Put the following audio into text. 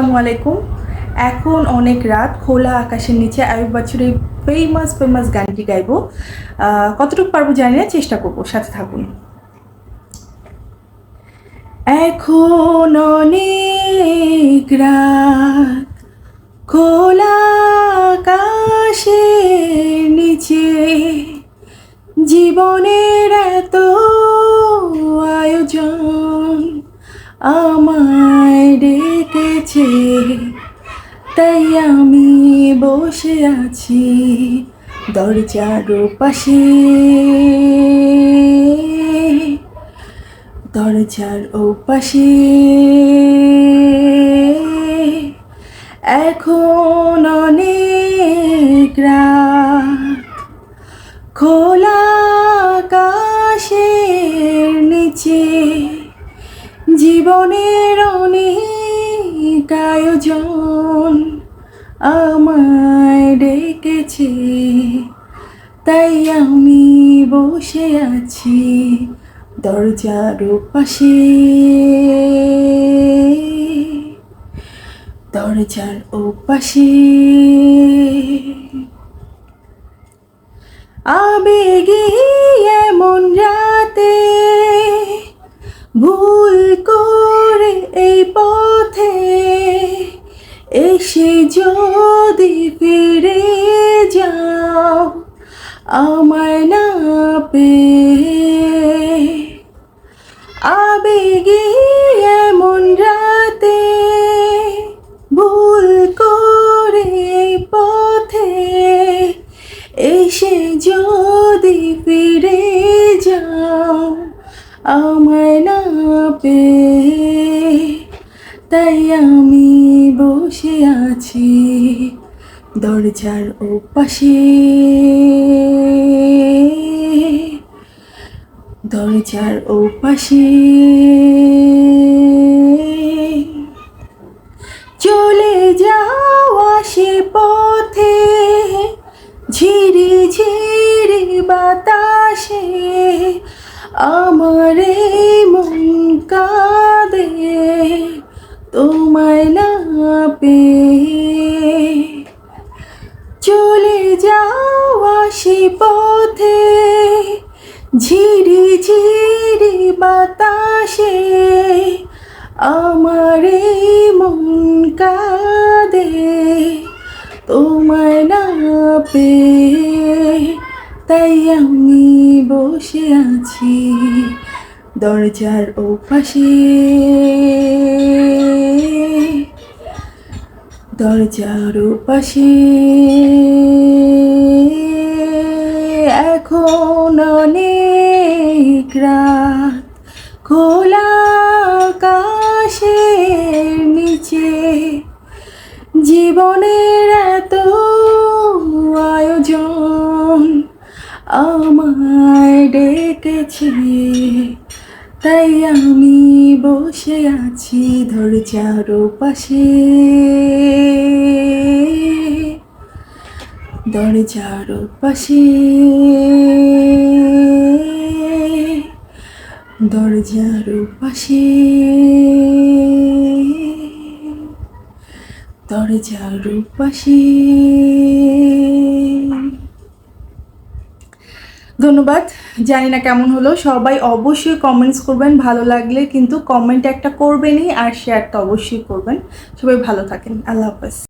আসসালামু আলাইকুম। এখন অনেক রাত, খোলা আকাশের নিচে আয়ুব বছরের ফেমাস ফেমাস গানটি গাইবো। কতটুকু পারব জানি না, চেষ্টা করব, সাথে থাকুন। এখন অনেক রাত, খোলা আকাশের নিচে জীবনের এত আয়োজন ডেকেছে তাই আমি বসে আছি দরজার পাশে। দরজার ওপাশে। এখন অনেক রাত। খোলা আকাশের নিচে। জীবনের আয়োজন আমায় ডেকেছে তাই আমি বসে আছি দরজার পাশে। দরজার ওপাশে। আবেগে এসে যদি ফিরে যাও আমায় না পে আবেগে এমন রাতে ভুল করে পথে এসে যদি ফিরে যাও আমায় না পেয়ে। বসে আছি দরজার ওপাশে। দরজার ওপাশে। চলে যাওয়া সে পথে, ঝিরি ঝিরি বাতাসে। আমার মন কাঁদে, তোমায় না পেয়ে চলে যাওয়া সে পথে, ঝিরি ঝিরি বাতাসে। আমার মন কাঁদে তোমায় না পেয়ে। তাই আমি বসে আছি দরজার ওপাশে। দরজার পাশে। এখন অনেক রাত। খোলা আকাশের নিচে। জীবনের এত আয়োজন আমায় ডেকেছে। তাই আমি বসে আছি দরজার পাশে দরজার পাশে দরজার পাশে দরজার পাশে ধন্যবাদ। জানি না কেমন হলো। সবাই অবশ্যই কমেন্টস করবেন। ভালো লাগলে কিন্তু কমেন্ট একটা করবেনই আর শেয়ারটা অবশ্যই করবেন। সবাই ভালো থাকেন। আল্লাহ হাফেজ।